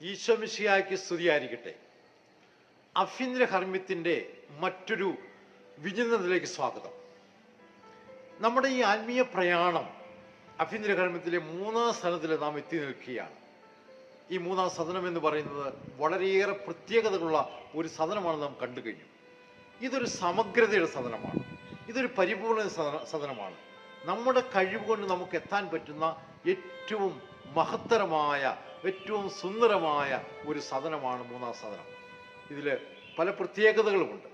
ഈശ്വമിശിയായ്ക്ക് സ്തുതിയായിരിക്കട്ടെ. അഭ്യന്തര കർമ്മ്യത്തിന്റെ മറ്റൊരു വിചിന്തനത്തിലേക്ക് സ്വാഗതം. നമ്മുടെ ഈ ആത്മീയ പ്രയാണം അഭ്യന്തര കർമ്മത്തിലെ മൂന്നാം സ്ഥലത്തിൽ നാം എത്തി നിൽക്കുകയാണ്. ഈ മൂന്നാം സദനം എന്ന് പറയുന്നത് വളരെയേറെ പ്രത്യേകതകളുള്ള ഒരു സദനമാണ് നാം കണ്ടു കഴിഞ്ഞു. ഇതൊരു സമഗ്രതയുടെ സദനമാണ്. ഇതൊരു പരിപൂർണ സദന- സദനമാണ്. നമ്മുടെ കഴിവ് കൊണ്ട് നമുക്ക് എത്താൻ പറ്റുന്ന ഏറ്റവും മഹത്തരമായ ഏറ്റവും സുന്ദരമായ ഒരു സദനമാണ് മൂന്നാം സദനം. ഇതിൽ പല പ്രത്യേകതകളുമുണ്ട്.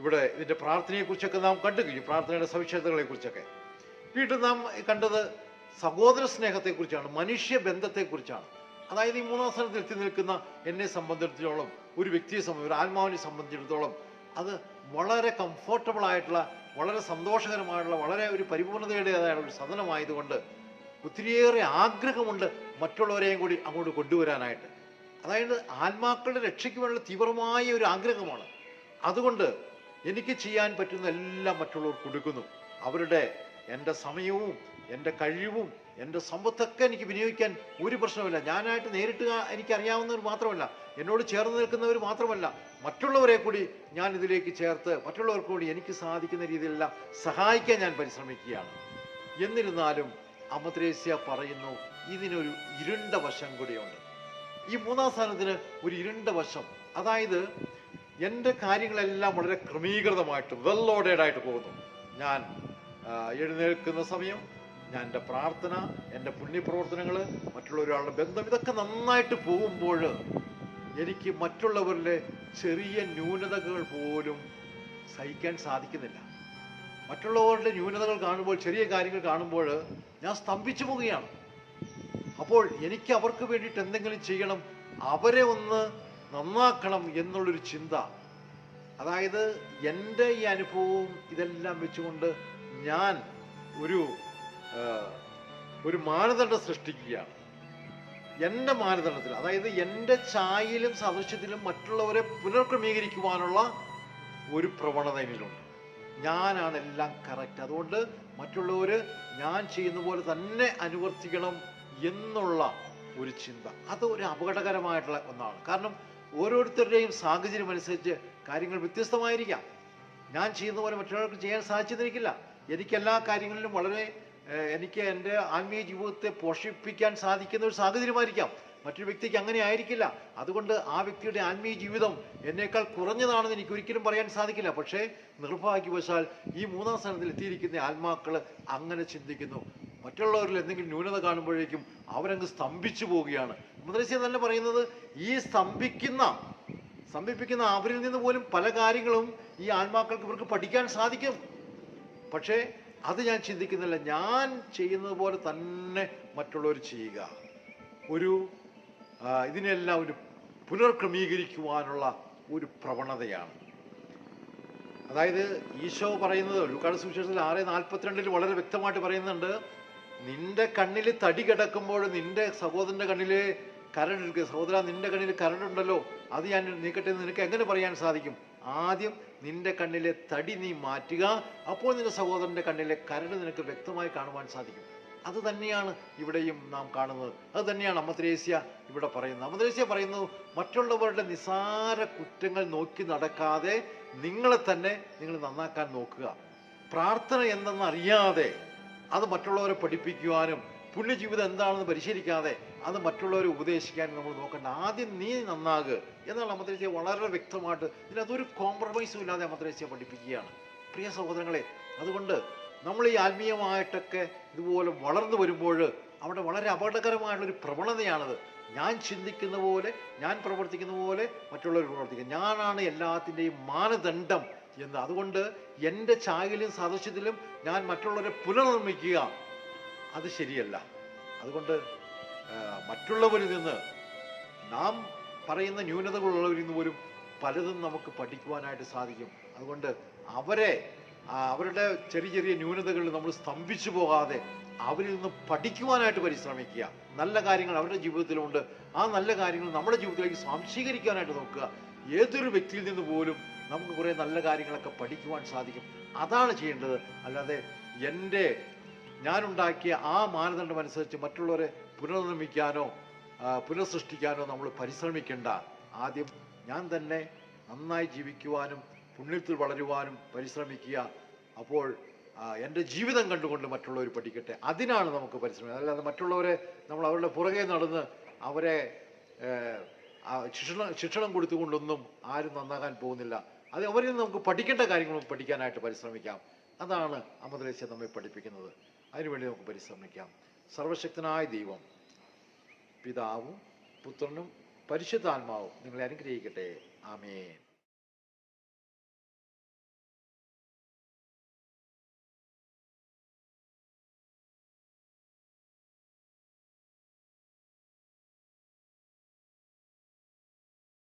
ഇവിടെ ഇതിന്റെ പ്രാർത്ഥനയെക്കുറിച്ചൊക്കെ നാം കണ്ടു കഴിഞ്ഞു. പ്രാർത്ഥനയുടെ സവിശേഷതകളെക്കുറിച്ചൊക്കെ. വീണ്ടും നാം കണ്ടത് സഹോദര സ്നേഹത്തെക്കുറിച്ചാണ് മനുഷ്യ ബന്ധത്തെക്കുറിച്ചാണ്. അതായത് ഈ മൂന്നാം സ്ഥാനത്ത് എത്തി നിൽക്കുന്ന എന്നെ സംബന്ധിച്ചിടത്തോളം ഒരു വ്യക്തിയെ സംബന്ധിച്ച് ഒരു ആത്മാവിനെ സംബന്ധിച്ചിടത്തോളം അത് വളരെ കംഫോർട്ടബിൾ ആയിട്ടുള്ള വളരെ സന്തോഷകരമായിട്ടുള്ള വളരെ ഒരു പരിപൂർണതയുടേതായ ഒരു സദനമായതുകൊണ്ട് ഒത്തിരിയേറെ ആഗ്രഹമുണ്ട് മറ്റുള്ളവരെയും കൂടി അങ്ങോട്ട് കൊണ്ടുവരാനായിട്ട്. അതായത് ആത്മാക്കളുടെ രക്ഷയ്ക്ക് വേണ്ടിയുള്ള തീവ്രമായ ഒരു ആഗ്രഹമാണ്. അതുകൊണ്ട് എനിക്ക് ചെയ്യാൻ പറ്റുന്ന എല്ലാം മറ്റുള്ളവർ കൊടുക്കുന്നു. അവരുടെ എന്റെ സമയവും എന്റെ കഴിവും എന്റെ സമ്പത്തൊക്കെ എനിക്ക് വിനിയോഗിക്കാൻ ഒരു പ്രശ്നമില്ല ഞാനായിട്ട് നേരിട്ട് എനിക്കറിയാവുന്നവർ മാത്രമല്ല എന്നോട് ചേർന്ന് നിൽക്കുന്നവർ മാത്രമല്ല മറ്റുള്ളവരെ കൂടി ഞാൻ ഇതിലേക്ക് ചേർത്ത് മറ്റുള്ളവർക്ക് കൂടി എനിക്ക് സാധിക്കുന്ന രീതിയിലെല്ലാം സഹായിക്കാൻ ഞാൻ പരിശ്രമിക്കുകയാണ്. എന്നിരുന്നാലും അമദ്രേസ്യ പറയുന്നു ഇതിനൊരു ഇരുണ്ട വശം കൂടിയുണ്ട്. ഈ മൂന്നാം സ്ഥാനത്തിന് ഒരു ഇരുണ്ട വശം. അതായത് എന്റെ കാര്യങ്ങളെല്ലാം വളരെ ക്രമീകൃതമായിട്ട് വെൽ ഓർഡേഡ് ആയിട്ട് പോകുന്നു. ഞാൻ എഴുന്നേൽക്കുന്ന സമയം ഞാൻ എന്റെ പ്രാർത്ഥന എന്റെ പുണ്യപ്രവർത്തനങ്ങൾ മറ്റുള്ള ഒരാളുടെ ബന്ധം ഇതൊക്കെ നന്നായിട്ട് പോകുമ്പോൾ എനിക്ക് മറ്റുള്ളവരിലെ ചെറിയ ന്യൂനതകൾ പോലും സഹിക്കാൻ സാധിക്കുന്നില്ല. മറ്റുള്ളവരുടെ ന്യൂനതകൾ കാണുമ്പോൾ ചെറിയ കാര്യങ്ങൾ കാണുമ്പോൾ ഞാൻ സ്തംഭിച്ചു പോവുകയാണ്. അപ്പോൾ എനിക്ക് അവർക്ക് വേണ്ടിയിട്ട് എന്തെങ്കിലും ചെയ്യണം അവരെ ഒന്ന് നന്നാക്കണം എന്നുള്ളൊരു ചിന്ത. അതായത് എന്റെ ഈ അനുഭവവും ഇതെല്ലാം വെച്ചുകൊണ്ട് ഞാൻ ഒരു ഒരു മാനദണ്ഡം സൃഷ്ടിക്കുകയാണ്. എന്റെ മാനദണ്ഡത്തിൽ അതായത് എന്റെ ചായയിലും സദൃശ്യത്തിലും മറ്റുള്ളവരെ പുനർക്രമീകരിക്കുവാനുള്ള ഒരു പ്രവണത എന്നിലുണ്ട് ഞാനാണ് എല്ലാം കറക്റ്റ്. അതുകൊണ്ട് മറ്റുള്ളവർ ഞാൻ ചെയ്യുന്ന പോലെ തന്നെ അനുവർത്തിക്കണം എന്നുള്ള ഒരു ചിന്ത. അത് ഒരു അപകടകരമായിട്ടുള്ള ഒന്നാണ്. കാരണം ഓരോരുത്തരുടെയും സാഹചര്യം അനുസരിച്ച് കാര്യങ്ങൾ വ്യത്യസ്തമായിരിക്കാം. ഞാൻ ചെയ്യുന്ന പോലെ മറ്റൊരാൾക്ക് ചെയ്യാൻ സാധിച്ചിരിക്കില്ല. എനിക്ക് എല്ലാ കാര്യങ്ങളിലും വളരെ എനിക്ക് എന്റെ ആത്മീയ ജീവിതത്തെ പോഷിപ്പിക്കാൻ സാധിക്കുന്ന ഒരു സാഹചര്യമായിരിക്കാം. മറ്റൊരു വ്യക്തിക്ക് അങ്ങനെ ആയിരിക്കില്ല. അതുകൊണ്ട് ആ വ്യക്തിയുടെ ആത്മീയ ജീവിതം എന്നേക്കാൾ കുറഞ്ഞതാണെന്ന് എനിക്ക് ഒരിക്കലും പറയാൻ സാധിക്കില്ല. പക്ഷേ നിർഭാഗ്യവശാൽ ഈ മൂന്നാം സ്ഥാനത്തിൽ എത്തിയിരിക്കുന്ന ആത്മാക്കൾ അങ്ങനെ ചിന്തിക്കുന്നു. മറ്റുള്ളവരിൽ എന്തെങ്കിലും ന്യൂനത കാണുമ്പോഴേക്കും അവരങ്ങ് സ്തംഭിച്ചു പോവുകയാണ്. മദ്രസ്യ തന്നെ പറയുന്നത് ഈ സ്തംഭിക്കുന്ന സ്തംഭിപ്പിക്കുന്ന അവരിൽ നിന്ന് പോലും പല കാര്യങ്ങളും ഈ ആത്മാക്കൾക്ക് ഇവർക്ക് പഠിക്കാൻ സാധിക്കും. പക്ഷേ അത് ഞാൻ ചിന്തിക്കുന്നില്ല. ഞാൻ ചെയ്യുന്നത് പോലെ തന്നെ മറ്റുള്ളവർ ചെയ്യുക. ഒരു ഇതിനെല്ലാം ഒരു പുനർക്രമീകരിക്കുവാനുള്ള ഒരു പ്രവണതയാണ്. അതായത് ഈശോ പറയുന്നത് ലുക്കാട് സുവിശേഷത്തിൽ ആറ് നാൽപ്പത്തിരണ്ടിൽ വളരെ വ്യക്തമായിട്ട് പറയുന്നുണ്ട് നിന്റെ കണ്ണിൽ തടി കിടക്കുമ്പോൾ നിന്റെ സഹോദരന്റെ കണ്ണിൽ എടുക്കുക സഹോദര നിന്റെ കണ്ണിൽ കരടുണ്ടല്ലോ അത് ഞാൻ നീക്കട്ടെ നിനക്ക് എങ്ങനെ പറയാൻ സാധിക്കും? ആദ്യം നിന്റെ കണ്ണിലെ തടി നീ മാറ്റുക. അപ്പോൾ നിന്റെ സഹോദരന്റെ കണ്ണിലെ കരട് നിനക്ക് വ്യക്തമായി കാണുവാൻ സാധിക്കും. അത് തന്നെയാണ് ഇവിടെയും നാം കാണുന്നത്. അത് തന്നെയാണ് അമ്മത്രേസ്യ ഇവിടെ പറയുന്നത്. അമ്മത്രേസ്യ പറയുന്നത് മറ്റുള്ളവരുടെ നിസാര കുറ്റങ്ങൾ നോക്കി നടക്കാതെ നിങ്ങളെ തന്നെ നിങ്ങൾ നന്നാക്കാൻ നോക്കുക. പ്രാർത്ഥന എന്തെന്ന് അറിയാതെ അത് മറ്റുള്ളവരെ പഠിപ്പിക്കുവാനും പുണ്യജീവിതം എന്താണെന്ന് പരിശീലിക്കാതെ അത് മറ്റുള്ളവരെ ഉപദേശിക്കാൻ നമ്മൾ നോക്കണ്ട. ആദ്യം നീ നന്നാകുക എന്നാണ് അമ്മത്രേസ്യ വളരെ വ്യക്തമായിട്ട് ഇതിനകത്തൊരു കോംപ്രമൈസും ഇല്ലാതെ അമ്മത്രേസ്യ പഠിപ്പിക്കുകയാണ്. പ്രിയ സഹോദരങ്ങളെ അതുകൊണ്ട് നമ്മൾ ഈ ആത്മീയമായിട്ടൊക്കെ ഇതുപോലെ വളർന്നു വരുമ്പോൾ അവിടെ വളരെ അപകടകരമായുള്ളൊരു പ്രവണതയാണത്. ഞാൻ ചിന്തിക്കുന്ന പോലെ ഞാൻ പ്രവർത്തിക്കുന്ന പോലെ മറ്റുള്ളവർ പ്രവർത്തിക്കുക ഞാനാണ് എല്ലാത്തിന്റെയും മാനദണ്ഡം എന്ന്. അതുകൊണ്ട് എന്റെ ചായയിലും സദസ്യത്തിലും ഞാൻ മറ്റുള്ളവരെ പുനർനിർമ്മിക്കുക അത് ശരിയല്ല. അതുകൊണ്ട് മറ്റുള്ളവരിൽ നിന്ന് നാം പറയുന്ന ന്യൂനതകളുള്ളവരിൽ നിന്ന് പോലും പലതും നമുക്ക് പഠിക്കുവാനായിട്ട് സാധിക്കും. അതുകൊണ്ട് അവരെ അവരുടെ ചെറിയ ചെറിയ ന്യൂനതകളിൽ നമ്മൾ സ്തംഭിച്ചു പോകാതെ അവരിൽ നിന്ന് പഠിക്കുവാനായിട്ട് പരിശ്രമിക്കുക. നല്ല കാര്യങ്ങൾ അവരുടെ ജീവിതത്തിലുണ്ട്. ആ നല്ല കാര്യങ്ങൾ നമ്മുടെ ജീവിതത്തിലേക്ക് സ്വാംശീകരിക്കാനായിട്ട് നോക്കുക. ഏതൊരു വ്യക്തിയിൽ നിന്ന് പോലും നമുക്ക് കുറേ നല്ല കാര്യങ്ങളൊക്കെ പഠിക്കുവാൻ സാധിക്കും. അതാണ് ചെയ്യേണ്ടത്. അല്ലാതെ എന്റെ ഞാനുണ്ടാക്കിയ ആ മാനദണ്ഡം അനുസരിച്ച് മറ്റുള്ളവരെ പുനർനിർമ്മിക്കാനോ പുനഃസൃഷ്ടിക്കാനോ നമ്മൾ പരിശ്രമിക്കേണ്ട. ആദ്യം ഞാൻ തന്നെ നന്നായി ജീവിക്കുവാനും പുണ്യത്തിൽ വളരുവാനും പരിശ്രമിക്കുക. അപ്പോൾ എന്റെ ജീവിതം കണ്ടുകൊണ്ട് മറ്റുള്ളവർ പഠിക്കട്ടെ. അതിനാണ് നമുക്ക് പരിശ്രമിക്കുന്നത് അല്ലാതെ മറ്റുള്ളവരെ നമ്മൾ അവരുടെ പുറകെ നടന്ന് അവരെ ശിക്ഷണം ശിക്ഷണം കൊടുത്തുകൊണ്ടൊന്നും ആരും നന്നാകാൻ പോകുന്നില്ല. അത് അവരിൽ നിന്ന് നമുക്ക് പഠിക്കേണ്ട കാര്യങ്ങളും പഠിക്കാനായിട്ട് പരിശ്രമിക്കാം. അതാണ് അമൃതലേശ്യ നമ്മെ പഠിപ്പിക്കുന്നത്. അതിനുവേണ്ടി നമുക്ക് പരിശ്രമിക്കാം. സർവശക്തനായ ദൈവം പിതാവും പുത്രനും പരിശുദ്ധാത്മാവും നിങ്ങളെ അനുഗ്രഹിക്കട്ടെ. ആമേൻ.